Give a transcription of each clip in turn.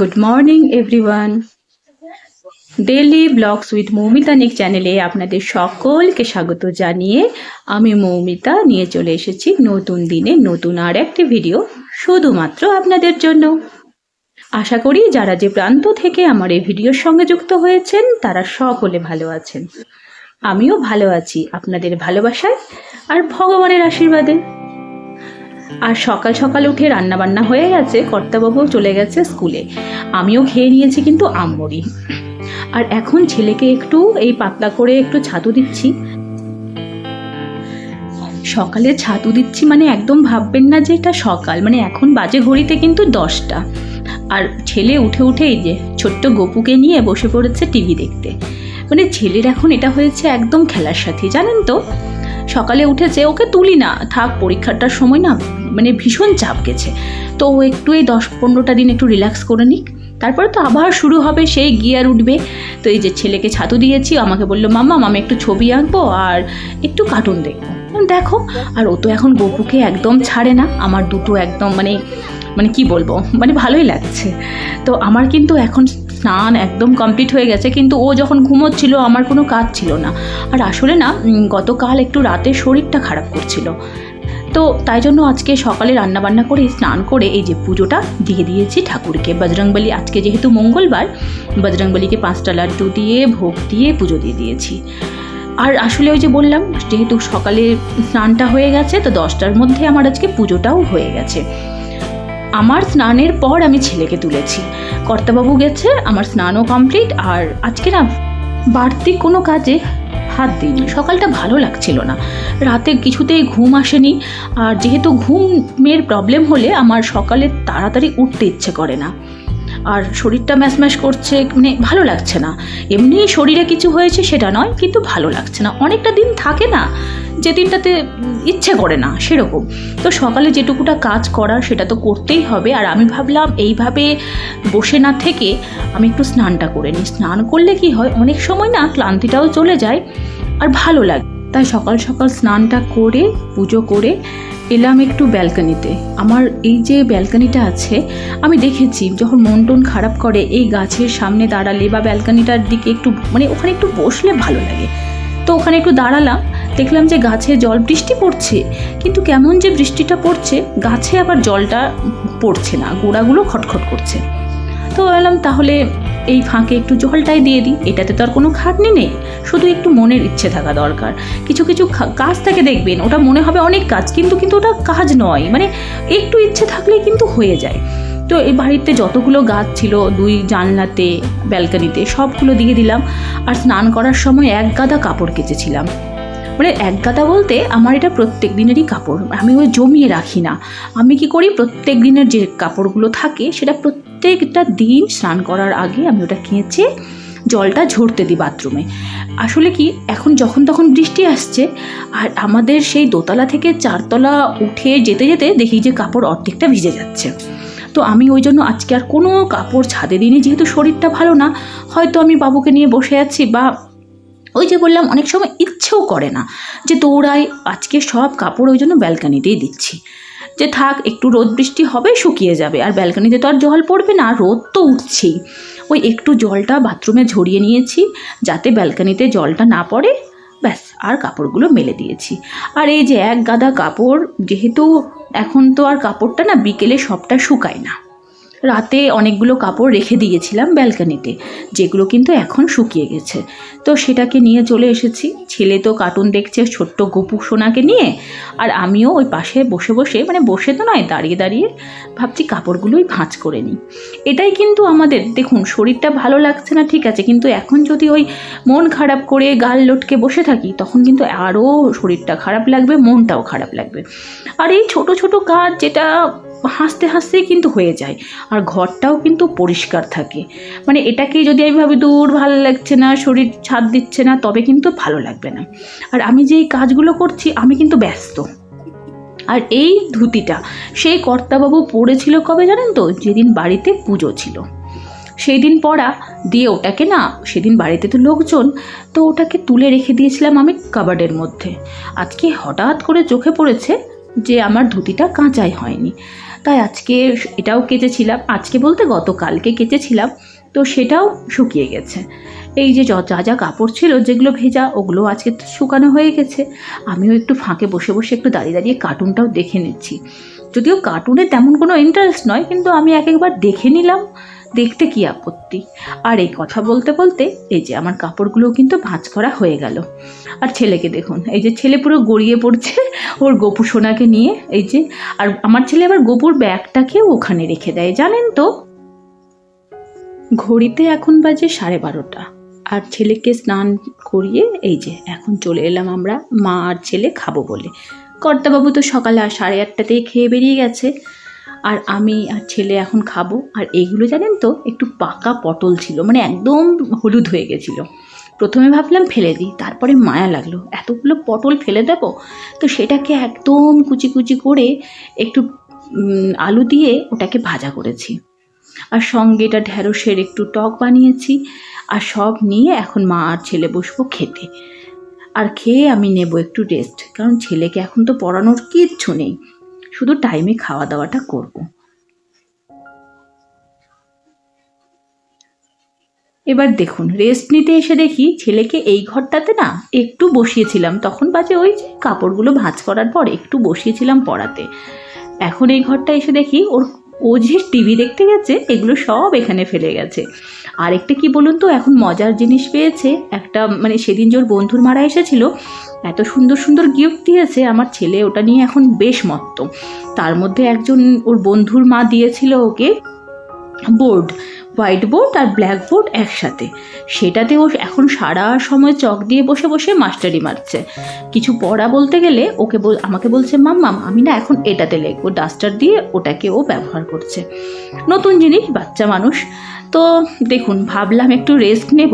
Good morning everyone daily blogs with Moumita nick চ্যানেলে আপনাদের সকলকে স্বাগত জানিয়ে আমি মৌমিতা নিয়ে চলে এসেছি নতুন দিনে নতুন আর একটি ভিডিও শুধুমাত্র আপনাদের জন্য। আশা করি যারা যে প্রান্ত থেকে আমার এই ভিডিওর সঙ্গে যুক্ত হয়েছেন, তারা সকলে ভালো আছেন। আমিও ভালো আছি আপনাদের ভালোবাসায় আর ভগবানের আশীর্বাদে। আর সকাল সকাল উঠে রান্নাবান্না হয়ে গেছে কর্তাবাবু চলে গেছে স্কুলে। আমিও খেয়ে নিয়েছি কিন্তু আমরি আর এখন ছেলেকে একটু এই পাতলা করে একটু ছাতু দিচ্ছি। সকালে ছাতু দিচ্ছি মানে একদম ভাববেন না যে এটা সকাল মানে এখন বাজে ঘড়িতে কিন্তু দশটা। আর ছেলে উঠে উঠে এই যে ছোট্ট গপুকে নিয়ে বসে পড়েছে টিভি দেখতে। মানে ছেলের এখন এটা হয়েছে একদম খেলার সাথে, জানেন তো? সকালে উঠেছে, ওকে তুলি না। থাক, পরীক্ষাটার সময় না মানে ভীষণ চাপ গেছে। তো ও একটু এই দশ পনেরোটা দিন একটু রিল্যাক্স করে নিক। তারপরে তো আবার শুরু হবে সেই গিয়ার উঠবে। তো এই যে ছেলেকে ছাতু দিয়েছি, আমাকে বলল, মাম্মা আমি একটু ছবি আঁকবো আর একটু কার্টুন দেখব। দেখো। আর ও তো এখন গপুকে একদম ছাড়ে না। আমার দুটো একদম মানে মানে কি বলব মানে ভালোই লাগছে। তো আমার কিন্তু এখন স্নান একদম কমপ্লিট হয়ে গেছে, কিন্তু ও যখন ঘুমোচ্ছিল আমার কোনো কাজ ছিল না। আর আসলে না গতকাল একটু রাতে শরীরটা খারাপ করছিল। তো তাই জন্য আজকে সকালে রান্না বান্না করে, স্নান করে এই যে পুজোটা দিয়ে দিয়েছি ঠাকুরকে। বজরংবলী আজকে যেহেতু মঙ্গলবার, বজরংবলীকে পাঁচটা লাড্ডু দিয়ে ভোগ দিয়ে পুজো দিয়ে দিয়েছি। আর আসলে ওই যে বললাম, যেহেতু সকালে স্নানটা হয়ে গেছে, তো দশটার মধ্যে আমার আজকে পুজোটাও হয়ে গেছে। আমার স্নানের পর আমি ছেলেকে তুলেছি। কর্তাবাবু গেছে, আমার স্নানও কমপ্লিট, আর আজকে না বাড়তি কোনো কাজে হাত দিইনি। সকালটা ভালো লাগছিল না। রাতে কিছুতেই ঘুম আসেনি, আর যেহেতু ঘুমের প্রবলেম হলে আমার সকালে তাড়াতাড়ি উঠতে ইচ্ছে করে না। আর শরীরটা ম্যাশ ম্যাশ করছে মানে ভালো লাগছে না। এমনি শরীরে কিছু হয়েছে সেটা নয়, কিন্তু ভালো লাগছে না। অনেকটা দিন থাকে না যে দিনটাতে ইচ্ছে করে না, সেরকম। তো সকালে যেটুকুটা কাজ করার সেটা তো করতেই হবে। আর আমি ভাবলাম এইভাবে বসে না থেকে আমি একটু স্নানটা করে নিই। স্নান করলে কি হয়, অনেক সময় না ক্লান্তিটাও চলে যায় আর ভালো লাগে। তাই সকাল সকাল স্নানটা করে, পুজো করে এলাম একটু ব্যালকনিতে। আমার এই যে ব্যালকনিটা আছে, আমি দেখেছি যখন মন টন খারাপ করে, এই গাছের সামনে দাঁড়ালে বা ব্যালকনিটার দিকে একটু মানে ওখানে একটু বসলে ভালো লাগে। তো ওখানে একটু দাঁড়ালাম দেখলাম যে গাছে জল বৃষ্টি পড়ছে, কিন্তু কেমন যে বৃষ্টিটা পড়ছে, গাছে আবার জলটা পড়ছে না, গোড়াগুলো খটখট করছে। তো বললাম, তাহলে এই ফাঁকে একটু জলটাই দিয়ে দিই, এটাতে তো আর কোনো খাটনি নেই, শুধু একটু মনের ইচ্ছে থাকা দরকার। কিছু কিছু কাজ থেকে দেখবেন, ওটা মনে হবে অনেক কাজ, কিন্তু কিন্তু ওটা কাজ নয় মানে একটু ইচ্ছে থাকলে কিন্তু হয়ে যায়। তো এই বাড়িতে যতগুলো গাছ ছিল, দুই জানলাতে, ব্যালকনিতে, সবগুলো দিয়ে দিলাম, আর স্নান করার সময় এক গাদা কাপড় কেচেছিলাম। মানে এক গাদা বলতে আমার এটা প্রত্যেক দিনেরই কাপড়। আমি ওই জমিয়ে রাখি না। আমি কি করি? প্রত্যেক দিনের যে কাপড়গুলো থাকে, সেটা প্রত্যেকটা দিন স্নান করার আগে আমি ওটা কেঁচে জলটা ঝরতে দিই বাথরুমে। আসলে কি, এখন যখন তখন বৃষ্টি আসছে, আর আমাদের সেই দোতলা থেকে চারতলা উঠে যেতে যেতে দেখি যে কাপড় অর্ধেকটা ভিজে যাচ্ছে। তো আমি ওই জন্য আজকে আর কোনো কাপড় ছাদে দিইনি, যেহেতু শরীরটা ভালো না, হয়তো আমি বাবুকে নিয়ে বসে আছি বা ওই যে বললাম, অনেক সময় ইচ্ছেও করে না যে দৌড়াই, আজকে সব কাপড় ওই জন্য ব্যালকানিতেই দিচ্ছি। যে থাক, একটু রোদ বৃষ্টি হবে, শুকিয়ে যাবে। আর ব্যালকানিতে তো আর জল পড়বে না, রোদ তো উঠছেই। ওই একটু জলটা বাথরুমে ঝরিয়ে নিয়েছি, যাতে ব্যালকানিতে জলটা না পড়ে, ব্যাস, আর কাপড়গুলো মেলে দিয়েছি। আর এই যে এক গাদা কাপড়, যেহেতু এখন তো আর কাপড়টা না, বিকেলে সবটা শুকায় না। রাতে অনেকগুলো কাপড় রেখে দিয়েছিলাম ব্যালকানিতে, যেগুলো কিন্তু এখন শুকিয়ে গেছে। তো সেটাকে নিয়ে চলে এসেছি। ছেলে তো কার্টুন দেখছে, ছোট্ট গপু সোনাকে নিয়ে, আর আমিও ওই পাশে বসে বসে মানে বসে তো নয়, দাঁড়িয়ে দাঁড়িয়ে ভাবছি কাপড়গুলোই ভাঁজ করে নিই। এটাই কিন্তু আমাদের, দেখুন, শরীরটা ভালো লাগছে না, ঠিক আছে, কিন্তু এখন যদি ওই মন খারাপ করে গাল লটকে বসে থাকি, তখন কিন্তু আরও শরীরটা খারাপ লাগবে, মনটাও খারাপ লাগবে। আর এই ছোট ছোট কাজ যেটা হাসতে হাসতেই কিন্তু হয়ে যায়। আর ঘরটাও কিন্তু পরিষ্কার থাকে। মানে এটাকে যদি আমি ভাবি, দূর ভালো লাগছে না, শরীর ছাদ দিচ্ছে না তবে কিন্তু ভালো লাগবে না। আর আমি যে কাজগুলো করছি, আমি কিন্তু ব্যস্ত। আর এই ধুতিটা, সেই কর্তাবাবু পড়েছিল কবে জানেন তো? যেদিন বাড়িতে পুজো ছিল। সেই দিন পড়া দিয়ে ওটাকে না, সেদিন বাড়িতে তো লোকজন, তো ওটাকে তুলে রেখে দিয়েছিলাম আমি কাবার্ডের মধ্যে। আজকে হঠাৎ করে চোখে পড়েছে যে আমার ধুতিটা কাঁচাই হয়নি। তাই আজকে এটাও কেচেছিলাম। আজকে বলতে গতকালকে কেচেছিলাম। তো সেটাও শুকিয়ে গেছে। এই যে যা যা কাপড় ছিল, যেগুলো ভেজা, ওগুলো আজকে শুকানো হয়ে গেছে। আমিও একটু ফাঁকে বসে বসে একটু দাঁড়িয়ে দাঁড়িয়ে কার্টুনটাও দেখে নিচ্ছি। যদিও কার্টুনে তেমন কোনো ইন্টারেস্ট নয়, কিন্তু আমি এক একবার দেখে নিলাম। দেখতে কি আপত্তি? আর এই কথা বলতে বলতে এই যে আমার কাপড়গুলো কিন্তু ভাঁজ করা হয়ে গেল। আর ছেলেকে দেখুন, এই যে ছেলে পুরো গড়িয়ে পড়ছে ওর গপু সোনাকে নিয়ে, এই যে, আর আমার ছেলে আবার গোপুর ব্যাগটাকেও ওখানে রেখে দেয়, জানেন তো? ঘড়িতে এখন বাজে সাড়ে বারোটা, আর ছেলেকে স্নান করিয়ে এই যে এখন চলে এলাম আমরা, মা আর ছেলে খাব বলে। কর্তাবাবু তো সকালে সাড়ে আটটাতেই খেয়ে বেরিয়ে গেছে। আর আমি আর ছেলে এখন খাব। আর এইগুলো জানেন তো, একটু পাকা পটল ছিল মানে একদম হলুদ হয়ে গেছিল। প্রথমে ভাবলাম ফেলে দিই, তারপরে মায়া লাগল। এতগুলো পটল ফেলে দেবো? তো সেটাকে একদম কুচি কুচি করে একটু আলু দিয়ে ওটাকে ভাজা করেছি। আর সঙ্গে এটা ঢ্যাঁড়সের একটু টক বানিয়েছি। আর সব নিয়ে এখন মা আর ছেলে বসবো খেতে। আর খেয়ে আমি নেব একটু রেস্ট কারণ ছেলেকে এখন তো পড়ানোর কিচ্ছু নেই। শুধু টাইমে খাওয়া দাওয়াটা করব। এবার দেখুন রেস্ট নিতে এসে দেখি ছেলেকে এই ঘরটাতে না একটু বসিয়েছিলাম। তখন বাজে ওই যে কাপড়গুলো ভাঁজ করার পর একটু বসিয়েছিলাম পড়াতে। এখন এই ঘরটা এসে দেখি ওর ও যে টিভি দেখতে গেছে, এগুলো সব এখানে ফেলে গেছে। আর একটা কি বলুন তো, এখন মজার জিনিস পেয়েছে, একটা মানে সেদিন জোর বন্ধুর মারা এসেছিল, এত সুন্দর সুন্দর গিফট দিয়েছে আমার ছেলে, ওটা নিয়ে এখন বেশ মত্ত। তার মধ্যে একজন ওর বন্ধুর মা দিয়েছিল ওকে বোর্ড হোয়াইট বোর্ড আর ব্ল্যাক বোর্ড একসাথে। সেটাতে ও এখন সারা সময় চক দিয়ে বসে বসে মাস্টারি মারছে। কিছু পড়া বলতে গেলে ওকে বল, আমাকে বলছে মাম্মাম আমি না এখন এটাতে লিখব ডাস্টার দিয়ে ওটাকে ও ব্যবহার করছে। নতুন জিনিস, বাচ্চা মানুষ। তো দেখুন, ভাবলাম একটু রেস্ট নেব,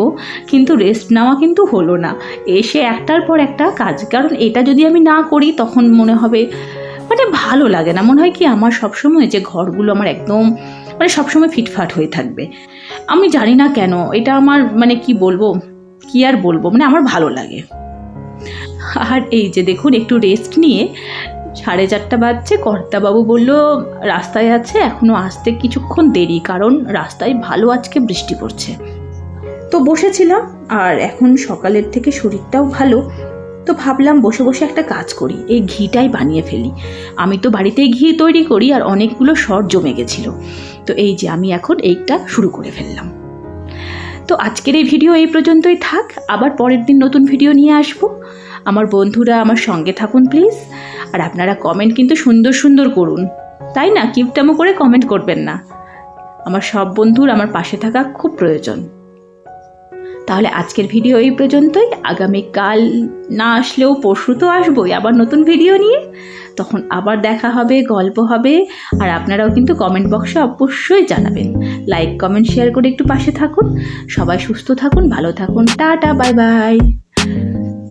কিন্তু রেস্ট নেওয়া কিন্তু হলো না। এসে একটার পর একটা কাজ, কারণ এটা যদি আমি না করি, তখন মনে হবে মানে ভালো লাগে না। মনে হয় কি, আমার সবসময় যে ঘরগুলো আমার একদম মানে সবসময় ফিটফাট হয়ে থাকবে। আমি জানি না কেন, এটা আমার মানে কি বলব, কি আর বলব মানে আমার ভালো লাগে। আর এই যে দেখুন, একটু রেস্ট নিয়ে সাড়ে চারটা বাজছে, কর্তাবাবু বলল, রাস্তায় আছে এখনও আসতে কিছুক্ষণ দেরি, কারণ রাস্তায় ভালো আজকে বৃষ্টি পড়ছে। তো বসেছিলাম, আর এখন সকালের থেকে শরীরটাও ভালো। তো ভাবলাম বসে বসে একটা কাজ করি, এই ঘিটাই বানিয়ে ফেলি। আমি তো বাড়িতেই ঘি তৈরি করি আর অনেকগুলো সর জমে গেছিল। তো এই যে আমি এখন এইটা শুরু করে ফেললাম। তো আজকের এই ভিডিও এই পর্যন্তই থাক, আবার পরের দিন নতুন ভিডিও নিয়ে আসব। আমার বন্ধুরা আমার সঙ্গে থাকুন প্লিজ, আর আপনারা কমেন্ট কিন্তু সুন্দর সুন্দর করুন। তাই না? কিপটামো করে কমেন্ট করবেন না। আমার সব বন্ধুর আমার পাশে থাকা খুব প্রয়োজন। তাহলে আজকের ভিডিও এই পর্যন্তই। আগামীকাল না আসলেও পরশু তো আসবোই, আবার নতুন ভিডিও নিয়ে। তখন আবার দেখা হবে, গল্প হবে, আর আপনারাও কিন্তু কমেন্ট বক্সে অবশ্যই জানাবেন। লাইক কমেন্ট শেয়ার করে একটু পাশে থাকুন। সবাই সুস্থ থাকুন, ভালো থাকুন। Tata bye bye